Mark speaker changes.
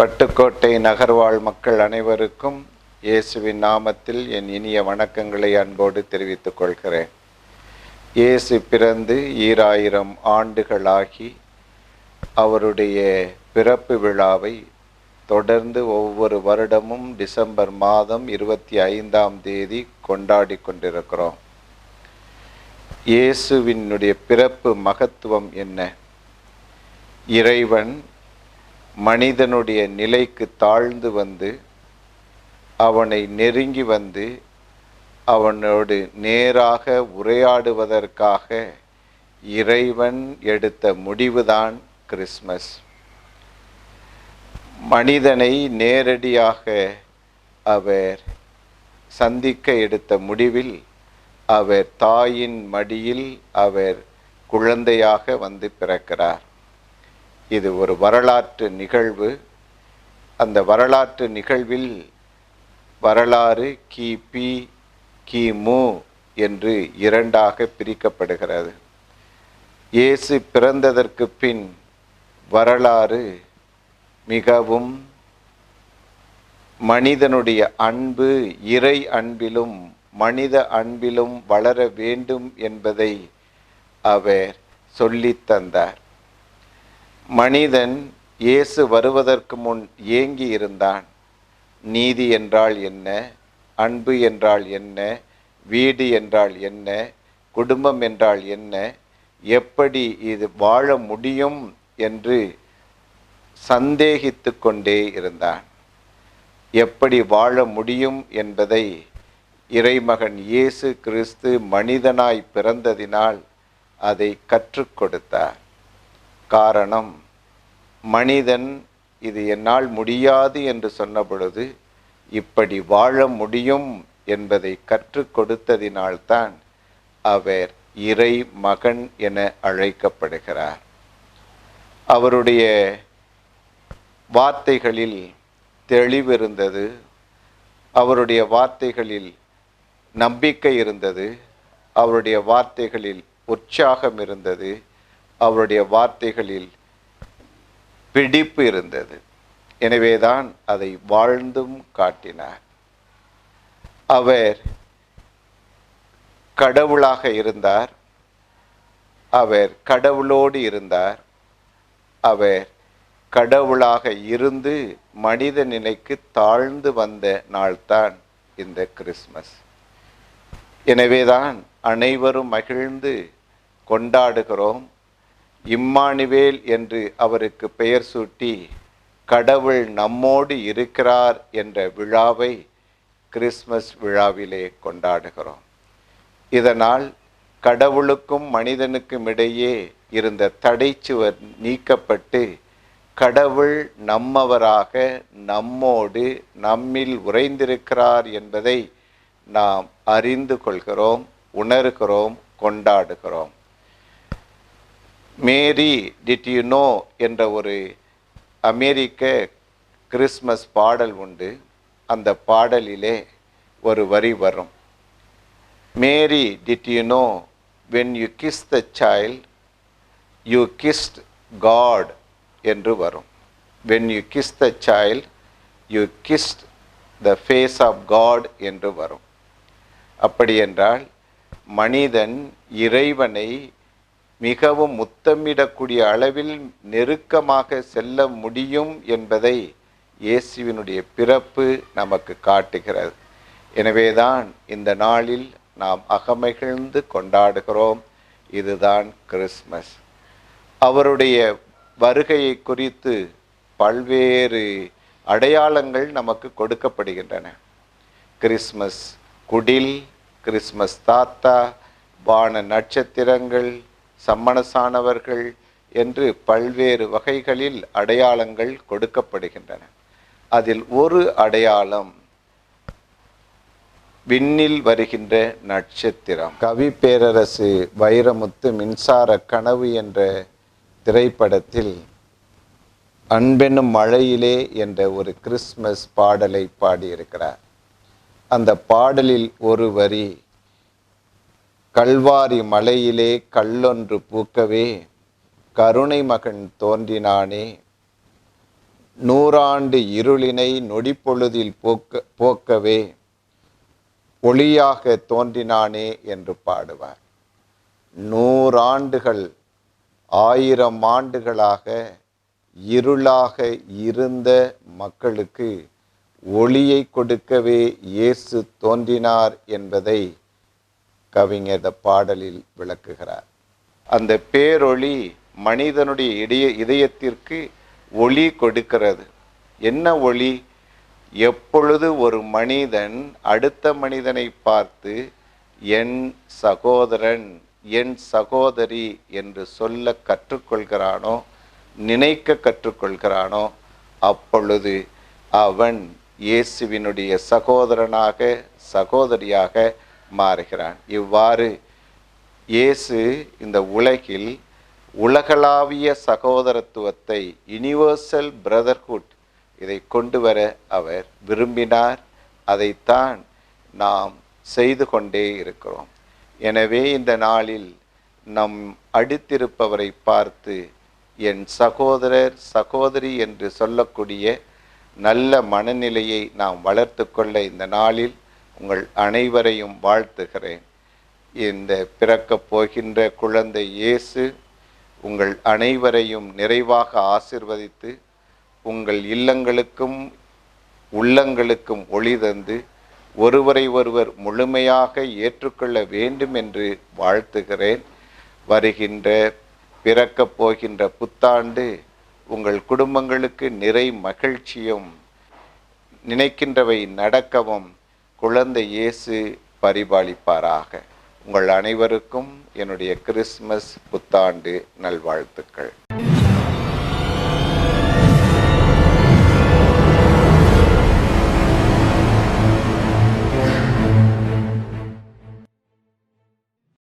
Speaker 1: பட்டுக்கோட்டை நகர்வாழ் மக்கள் அனைவருக்கும் இயேசுவின் நாமத்தில் என் இனிய வணக்கங்களை அன்போடு தெரிவித்துக் கொள்கிறேன். இயேசு பிறந்து ஈராயிரம் ஆண்டுகளாகி அவருடைய பிறப்பு விழாவை தொடர்ந்து ஒவ்வொரு வருடமும் டிசம்பர் மாதம் இருபத்தி ஐந்தாம் தேதி கொண்டாடி கொண்டிருக்கிறோம். இயேசுவினுடைய பிறப்பு மகத்துவம் என்ன? இறைவன் மனிதனுடைய நிலைக்கு தாழ்ந்து வந்து அவனை நெருங்கி வந்து அவனோடு நேராக உரையாடுவதற்காக இறைவன் எடுத்த முடிவுதான் கிறிஸ்மஸ். மனிதனை நேரடியாக அவர் சந்திக்க எடுத்த முடிவில் அவர் தாயின் மடியில் அவர் குழந்தையாக வந்து பிறக்கிறார். இது ஒரு வரலாற்று நிகழ்வு. அந்த வரலாற்று நிகழ்வில் வரலாறு கிபி கிமு என்று இரண்டாக பிரிக்கப்படுகிறது. இயேசு பிறந்ததற்கு பின் வரலாறு மிகவும் மனிதனுடைய அன்பு இறை அன்பிலும் மனித அன்பிலும் வளர வேண்டும் என்பதை அவர் சொல்லித்தந்தார் மனிதன் இயேசு வருவதற்கு முன் ஏங்கி இருந்தான். நீதி என்றால் என்ன? அன்பு என்றால் என்ன? வீடு என்றால் என்ன? குடும்பம் என்றால் என்ன? எப்படி இது வாழ முடியும் என்று சந்தேகித்து கொண்டே இருந்தான். எப்படி வாழ முடியும் என்பதை இறைமகன் இயேசு கிறிஸ்து மனிதனாய் பிறந்ததினால் அதை கற்றுக் கொடுத்தார். காரணம் மனிதன் இது என்னால் முடியாது என்று சொன்ன பொழுது இப்படி வாழ முடியும் என்பதை கற்றுக் கொடுத்ததினால்தான் அவர் இறை மகன் என அழைக்கப்படுகிறார். அவருடைய வார்த்தைகளில் தெளிவிருந்தது அவருடைய வார்த்தைகளில் நம்பிக்கை இருந்தது அவருடைய வார்த்தைகளில் உற்சாகம் இருந்தது அவருடைய வார்த்தைகளில் பிடிப்பு இருந்தது. எனவேதான் அதை வாழ்ந்தும் காட்டினார். அவர் கடவுளாக இருந்தார். அவர் கடவுளோடு இருந்தார். அவர் கடவுளாக இருந்து மனித நிலைக்கு தாழ்ந்து வந்த நாள்தான் இந்த கிறிஸ்மஸ். எனவேதான் அனைவரும் மகிழ்ந்து கொண்டாடுகிறோம். இம்மானுவேல் என்று அவருக்கு பெயர் சூட்டி கடவுள் நம்மோடு இருக்கிறார் என்ற விழாவை கிறிஸ்மஸ் விழாவிலே கொண்டாடுகிறோம். இதனால் கடவுளுக்கும் மனிதனுக்கும் இடையே இருந்த தடைச்சுவர் நீக்கப்பட்டு கடவுள் நம்மவராக நம்மோடு நம்மில் உறைந்திருக்கிறார் என்பதை நாம் அறிந்து கொள்கிறோம் உணர்கிறோம் கொண்டாடுகிறோம். மேரி டிட் யூ நோ என்ற ஒரு அமெரிக்க கிறிஸ்மஸ் பாடல் உண்டு. அந்த பாடலிலே ஒரு வரி வரும். Mary did you know when you kiss the child you kissed God என்று வரும். When you kiss the child you kissed the face of God என்று வரும். அப்படியென்றால் மனிதன் இறைவனை மிகவும் முத்தமிடக்கூடிய அளவில் நெருக்கமாக செல்ல முடியும் என்பதை இயேசுவினுடைய பிறப்பு நமக்கு காட்டுகிறது. எனவேதான் இந்த நாளில் நாம் அகமகிழ்ந்து கொண்டாடுகிறோம். இதுதான் கிறிஸ்மஸ் அவருடைய வருகையை குறித்து பல்வேறு அடையாளங்கள் நமக்கு கொடுக்கப்படுகின்றன. கிறிஸ்மஸ் குடில் கிறிஸ்மஸ் தாத்தா வான நட்சத்திரங்கள் சம்மணசானவர்கள் என்று பல்வேறு வகைகளில் அடையாளங்கள் கொடுக்கப்படுகின்றன. அதில் ஒரு அடையாளம் விண்ணில் வருகின்ற நட்சத்திரம். கவி பேரரசு வைரமுத்து மின்சார கனவு என்ற திரைப்படத்தில் அன்பெனும் மழையிலே என்ற ஒரு கிறிஸ்மஸ் பாடலை பாடியிருக்கிறார். அந்த பாடலில் ஒரு வரி கல்வாரி மலையிலே கல்லொன்று பூக்கவே கருணை மகன் தோன்றினானே. நூறாண்டு இருளினை நொடிப்பொழுதில் போக்க போக்கவே ஒளியாக தோன்றினானே என்று பாடுவார். நூறாண்டுகள் ஆயிரம் ஆண்டுகளாக இருளாக இருந்த மக்களுக்கு ஒளியை கொடுக்கவே இயேசு தோன்றினார் என்பதை கவிஞர் இந்த பாடலில் விளக்குகிறார். அந்த பேரொளி மனிதனுடைய இடைய இதயத்திற்கு ஒளி கொடுக்கிறது. என்ன ஒளி? எப்பொழுது ஒரு மனிதன் அடுத்த மனிதனை பார்த்து என் சகோதரன் என் சகோதரி என்று சொல்ல கற்றுக்கொள்கிறானோ நினைக்க கற்றுக்கொள்கிறானோ அப்பொழுது அவன் இயேசுவினுடைய சகோதரனாக சகோதரியாக மாறுகிறான். இவ்வாறு இயேசு இந்த உலகில் உலகளாவிய சகோதரத்துவத்தை யுனிவர்சல் பிரதர்ஹுட் இதை கொண்டு வர அவர் விரும்பினார். அதைத்தான் நாம் செய்து கொண்டே இருக்கிறோம். எனவே இந்த நாளில் நம் அடுத்திருப்பவரை பார்த்து என் சகோதரர் சகோதரி என்று சொல்லக்கூடிய நல்ல மனநிலையை நாம் வளர்த்து கொள்ள இந்த நாளில் உங்கள் அனைவரையும் வாழ்த்துகிறேன். இந்த பிறக்கப் போகின்ற குழந்தை இயேசு உங்கள் அனைவரையும் நிறைவாக ஆசிர்வதித்து உங்கள் இல்லங்களுக்கும் உள்ளங்களுக்கும் ஒளி தந்து ஒருவரை ஒருவர் முழுமையாக ஏற்றுக்கொள்ள வேண்டும் என்று வாழ்த்துகிறேன். வருகின்ற பிறக்கப் போகின்ற புத்தாண்டு உங்கள் குடும்பங்களுக்கு நிறை மகிழ்ச்சியும் நினைக்கின்றவை நடக்கவும் குழந்தை இயேசு பரிபாலிப்பாராக. உங்கள் அனைவருக்கும் என்னுடைய கிறிஸ்மஸ் புத்தாண்டு நல்வாழ்த்துக்கள்.